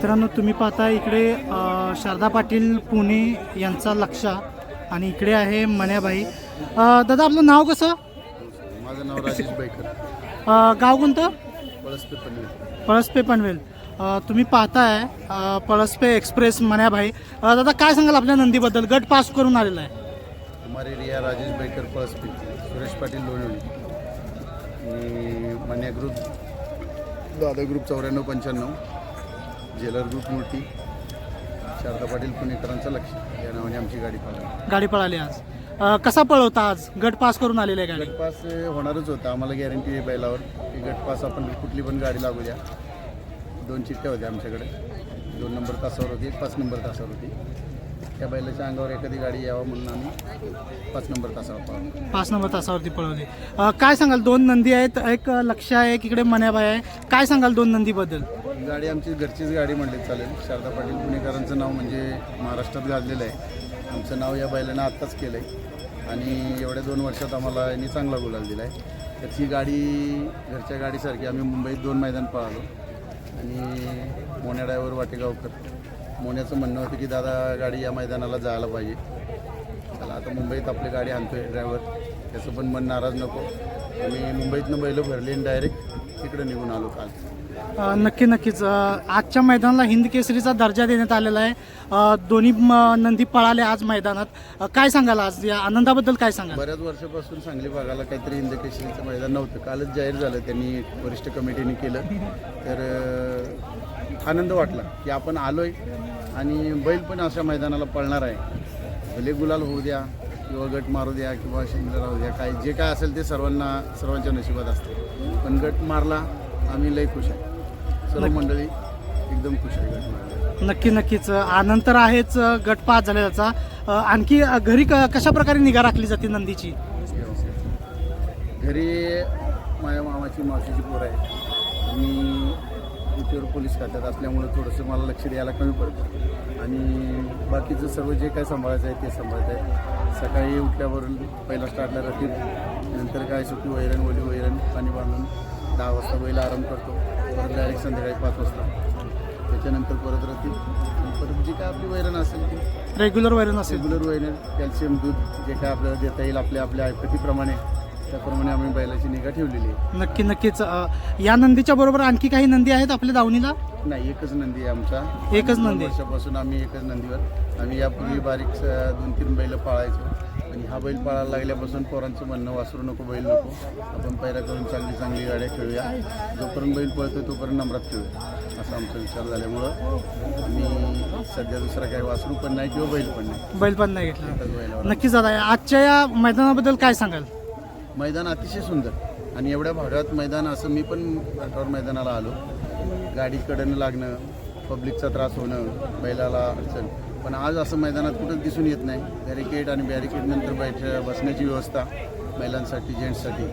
मित्रांनो तुम्ही पाहता इकडे शारदा पाटील पुणे यांचा लक्ष आणि इकडे आहे मण्याबाई. दादा आपलं नाव कसं? माझं नाव राजेश बैकर. गाव कोणतं? पळसपे पनवेल. पळसपे पनवेल. तुम्ही पाहताय पळसपे एक्सप्रेस मण्याबाई. दादा काय सांगाल आपल्या नंदीबद्दल? गट पास करून आलेला आहे. हमारे रिया राजेश बैकर पळसपे. सुरेश पाटील आणि मान्या ग्रुप. दादा ग्रुप चौऱ्याण्णव पंच्याण्णव. जेलर ग्रुप मूर्ती शारदा पाटील पुणेकरांचं लक्ष. या नावाने आमची गाडी पळाली. गाडी पळाली आज. अ, कसा पळवता आज? गट पास करून आलेला आहे गाडी गटपास होणारच होता. आम्हाला गॅरंटी आहे बैलावर. की गटपास आपण कुठली पण गाडी लागू द्या. दोन चिठ्ठ्या होत्या आमच्याकडे. दोन नंबर तासावर होती एक पाच नंबर तासावर होती. त्या बैलाच्या अंगावर एखादी गाडी यावं म्हणून आम्ही पाच नंबर तासावर पाहतो पाच नंबर तासावरती पळवली. अ, काय सांगाल? दोन नंदी आहेत. एक लक्ष आहे एक इकडे मण्याबाई आहे. काय सांगाल दोन नंदीबद्दल? गाडी आमची घरचीच गाडी म्हणली चालेल. शारदा पाटील पुणेकरांचं नाव म्हणजे महाराष्ट्रात गाजलेलं आहे. आमचं नाव या बैलानं आत्ताच केलं आहे आणि एवढ्या दोन वर्षात आम्हाला यांनी चांगला गुलाल दिला आहे तर ही गाडी घरच्या गाडीसारखी आम्ही मुंबईत दोन मैदान पळालो आणि मोन्या ड्रायव्हर वाटेगावकर मोन्याचं म्हणणं होतं की दादा गाडी या मैदानाला जायला पाहिजे. चला आता मुंबईत आपली गाडी आणतो आहे ड्रायव्हर. त्याचं पण मन नाराज नको. आम्ही मुंबईतनं बैलं भरली आणि डायरेक्ट तिकडं निघून आलो काल. नक्की नक्कीच. आजच्या मैदानाला हिंद केसरीचा दर्जा देण्यात आलेला आहे. दोन्ही म- नंदी पळाले आज मैदानात. काय सांगाल आज? या आनंदाबद्दल काय सांगाल? बऱ्याच वर्षापासून सांगली भागाला काहीतरी हिंदकेसरीचं मैदान नव्हतं. कालच जाहीर झालं त्यांनी वरिष्ठ कमिटीने केलं. तर आनंद वाटला की आपण आलोय आणि बैल पण अशा मैदानाला पळणार आहे. भले गुलाल होऊ द्या किंवा गट मारू द्या किंवा शिंदे राहू द्या काय जे काय असेल ते सर्वांना सर्वांच्या नशिबात असते. पण गट मारला आम्ही लय खुश आहे. सर्व मंडळी एकदम खुश आहे नक्की नक्कीच. आनंद तर आहेच गट पास झाला त्याचा. आणखी घरी क कशा प्रकारे निगा राखली जाते नंदीची? घरी माझ्या मामाची मावशीची पोर आहे मी ड्युटीवर पोलीस खात्यात असल्यामुळं थोडंसं मला लक्ष द्यायला कमी पडतं. आणि बाकीचं सर्व जे काय सांभाळायचं आहे ते सांभाळत आहे. सकाळी उठल्यावरून पहिला स्टार्टला राहतील नंतर काय सुकी वैरण ओली वैरण पाणी बांधून दहा वाजता बैल आराम करतो. परत डायरेक्ट संध्याकाळी पाच वाजता. त्याच्यानंतर परत राहतील परत जी काय आपली वैरण असेल ती. रेग्युलर वैरण असेल. रेग्युलर वैरण कॅल्शियम दूध जे काय आपल्याला देता येईल आपल्या आपल्या ऐपतीप्रमाणे त्याप्रमाणे आम्ही बैलाची निगा ठेवलेली आहे. नक्की नक्कीच. अ, या नंदीच्या बरोबर आणखी काही नंदी आहेत आपल्या दावणीला? नाही एकच नंदी आहे आमचा. एकच दोन नंदी. वर्षापासून आम्ही एकच नंदीवर. आम्ही यापूर्वी बारीक दोन तीन बैल पाळायचो. आणि हा बैल पाळायला लागल्यापासून पोरांचं म्हणणं वासरू नको बैल नको. आपण पहिला करून चांगली चांगली गाड्या खेळूया. जोपर्यंत बैल पळतोय तोपर्यंत नंबरात खेळूया. असा आमचा विचार झाल्यामुळं आम्ही सध्या दुसरा काही वासरू पण नाही किंवा बैल पण नाही. बैल पण नाही घेतला. नक्कीच दादा आजच्या या मैदानाबद्दल काय सांगाल? मैदान अतिशय सुंदर आणि एवढ्या भागात मैदान असं मी पण घाटावर मैदानाला आलो. गाडीकडनं लागणं पब्लिकचा त्रास होणं बैलाला अडचण. पण आज असं मैदानात कुठंच दिसून येत नाही. बॅरिकेड आणि बॅरिकेड नंतर बैठ बसण्याची व्यवस्था महिलांसाठी जेंट्ससाठी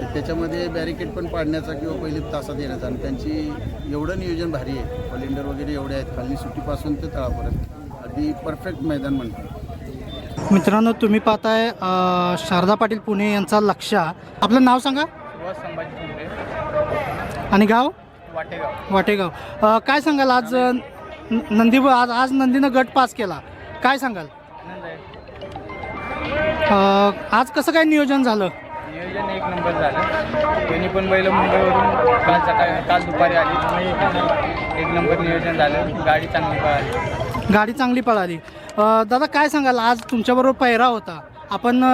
तर त्याच्यामध्ये बॅरिकेड पण पाडण्याचा किंवा पहिली तासात येण्याचा आणि त्यांची एवढं नियोजन भारी आहे. कॉलिंडर वगैरे एवढे आहेत. खाली सुट्टीपासून ते तळापर्यंत. अगदी परफेक्ट मैदान म्हणतात. मित्रांनो तुम्ही पाहताय अ, शारदा पाटील पुणे यांचा लक्ष आपलं नाव सांगा? सुभाष संभाजी ठोंबरे आणि गाव? वाटेगाव. वाटेगाव. अ, काय सांगाल आज अ, नंदी आज आज नंदीनं गट पास केला. काय सांगाल? अ, आज कसं काय नियोजन झालं? नियोजन एक नंबर झालं. दोन्ही पण बैल मुंबईवरून काल सकाळी काल दुपारी आली. एक नंबर नियोजन झालं. गाडी चांगली पळाली. गाडी चांगली पळाली. अ, दादा काय सांगाल? आज तुमच्याबरोबर पैरा होता. आपण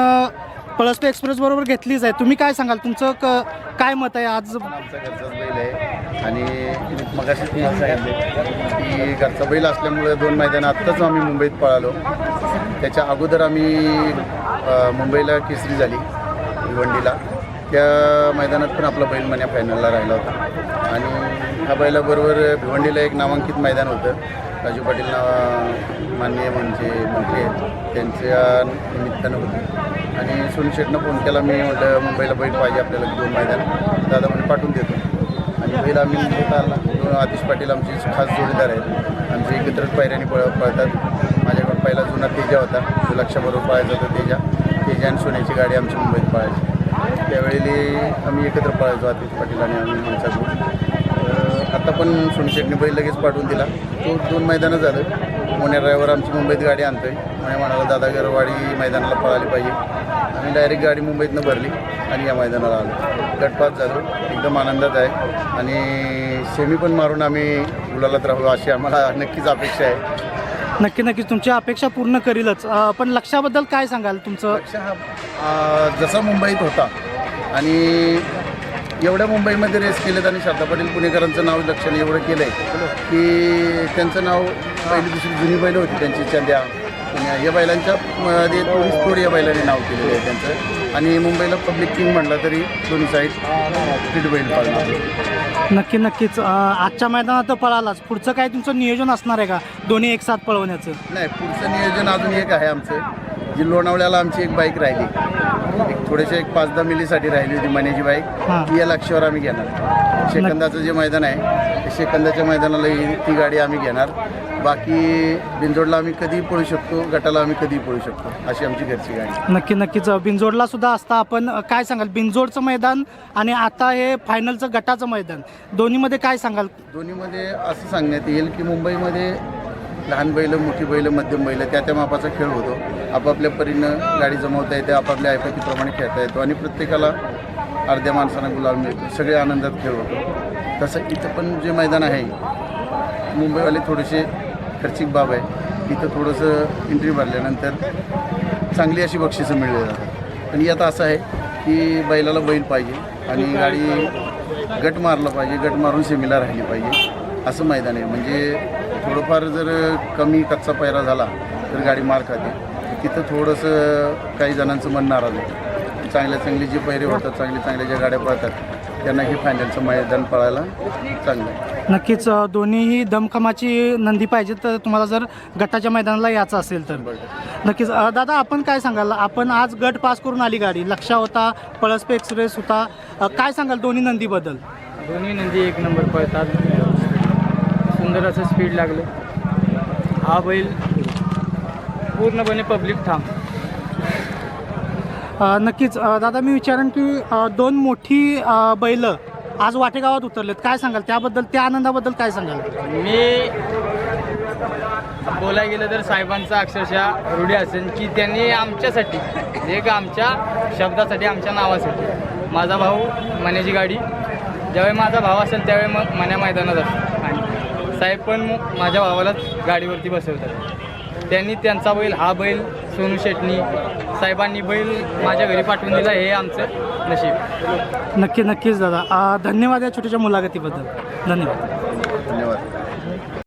पळसपे एक्सप्रेस बरोबर घेतलीच आहे. तुम्ही काय सांगाल? तुमचं क काय मत आहे? आज आमचा घरचाच बैल आहे. आणि मगाशी तुम्हाला ती की घरचा बैल असल्यामुळे दोन मैदान आत्ताच आम्ही मुंबईत पळालो. त्याच्या अगोदर आम्ही मुंबईला केसरी झाली भिवंडीला. त्या मैदानात पण आपला बैल मन्या फायनलला राहिला होता. आणि ह्या बैलाबरोबर भिवंडीला एक नामांकित मैदान होतं. राजू पाटील नाव माननीय म्हणजे मंत्री आहेत, त्यांच्या निमित्तानं होतं. आणि सोनू शेटनं फोन केला मी म्हटलं मुंबईला बैल पाहिजे आपल्याला दोन मैदान. दादा म्हणे पाठवून देतो. आणि बैल आम्ही मुंबईत आला आतिश पाटील आमचे खास जोडीदार आहेत. आमचे एकत्रच पायऱ्याने पळ पळतात. माझ्याकडे पहिला जुना तेजा होता. तो लक्षाबरोबर पळायचा होता तेजा. तेजा आणि सोन्याची गाडी आमची मुंबईत पळायची. त्यावेळी आम्ही एकत्र पळायचो आतिश पाटील आणि आम्ही आमचा ग्रुप आता पण सोनशेटने बैल लगेच पाठवून दिला. तो दोन मैदानं झालं. पुण्या ड्रायव्हर आमची मुंबईत गाडी आणतोय. आणि म्हणाला दादागरवाडी मैदानाला पळाली पाहिजे. आम्ही डायरेक्ट गाडी मुंबईतनं भरली आणि या मैदानाला आलो. गटपात झालो. एकदम आनंदात आहे. आणि सेमी पण मारून आम्ही गुलालात राहू अशी आम्हाला नक्कीच अपेक्षा आहे. नक्की नक्कीच तुमची अपेक्षा पूर्ण करीलच. अ, पण लक्षाबद्दल काय सांगाल तुमचं? पक्ष हा आ, जसा मुंबईत होता आणि एवढ्या मुंबईमध्ये रेस केलेत आणि शारदा पाटील पुणेकरांचं नाव लक्षण एवढं केलं आहे की त्यांचं नाव पहिली दुसरी जुनी बैलं होती त्यांची चंद्या. या बैलांच्या मध्ये थोडी या बैलांनी नाव केलेलं आहे त्यांचं. आणि मुंबईला पब्लिक किंग म्हटलं तरी दोन्ही साईड स्पीड बैल पाळणार नक्की नक्कीच. अ, आजच्या मैदानात तर पळालाच. पुढचं काय तुमचं नियोजन असणार आहे का? दोन्ही एक साथ पळवण्याचं? नाही पुढचं नियोजन अजून एक आहे आमचं. जी लोणावळ्याला आमची एक बाईक राहिली. एक थोडेसे एक पाच दहा मिलीसाठी राहिली होती मण्याची बाईक हां. ती या लक्ष्यावर आम्ही घेणार. शेकंदाचं जे मैदान आहे ते शेकंदाच्या मैदानाला ही ती गाडी आम्ही घेणार. बाकी बिंजोडला आम्ही कधीही पळू शकतो गटाला आम्ही कधीही पळू शकतो अशी आमची घरची गाडी नक्की नक्कीच. बिंजोडला सुद्धा असता आपण. काय सांगाल? बिंजोडचं मैदान आणि आता हे फायनलचं गटाचं मैदान दोन्हीमध्ये काय सांगाल? दोन्हीमध्ये असं सांगण्यात येईल की मुंबईमध्ये लहान बैल मोठी बैल मध्यम बैल त्या त्या मापाचा खेळ होतो. आपापल्या परीनं गाडी जमवता येते आपापल्या ऐपतीप्रमाणे खेळता येतो आणि प्रत्येकाला अर्ध्या माणसांना गुलाल मिळतो. सगळे आनंदात खेळ होतो. तसं इथं पण जे मैदान आहे मुंबईवाले थोडेसे खर्चिक बाब आहे. इथं थोडंसं एंट्री भरल्यानंतर चांगली अशी बक्षिसं मिळली जातात आणि यात असं आहे की बैलाला बैल पाहिजे आणि गाडी गट मारलं पाहिजे गट मारून सेमीला राहिली पाहिजे. असं मैदान आहे. म्हणजे थोडंफार जर कमी कच्चा पैरा झाला तर गाडी मार खाते. तिथं थोडंसं काही जणांचं मन नाराज होतं. चांगल्या चांगले जे पैरे होतात चांगल्या चांगल्या ज्या गाड्या पळतात त्यांना हे फायनलचं मैदान पळायला चांगलं नक्कीच अ, दोन्हीही दमखमाची नंदी पाहिजे तर तुम्हाला जर गटाच्या मैदानाला यायचं असेल तर. बरं. नक्कीच अ, दादा आपण काय सांगाल? आपण आज गट पास करून आली गाडी. लक्षा होता पळसपे एक्सप्रेस होता. अ, काय सांगाल दोन्ही नंदीबद्दल? दोन्ही नंदी एक नंबर पळतात. सुंदर असं स्पीड लागलं. हा बैल पूर्णपणे पब्लिक अ, नक्कीच. दादा मी विचारेन की दोन मोठी बैलं बैल आज वाटेगावात उतरलेत. काय सांगाल? त्याबद्दल त्या आनंदाबद्दल काय सांगाल? मी बोलायला गेलं तर साहेबांचा अक्षरशः रूढी असेल की त्यांनी आमच्यासाठी जे का आमच्या शब्दासाठी आमच्या नावासाठी माझा भाऊ मण्याची गाडी ज्यावेळी माझा भाव असेल त्यावेळी मग मन्या मैदानात असतो. आणि साहेब पण मग माझ्या भावालाच गाडीवरती बसवतात. त्यांनी त्यांचा बैल हा बैल सोनू शेटनी साहेबांनी बैल माझ्या घरी पाठवून दिला हे आमचं नशीब. नक्की नक्कीच दादा. धन्यवाद या छोट्याच्या मुलाखतीबद्दल. धन्यवाद. धन्यवाद.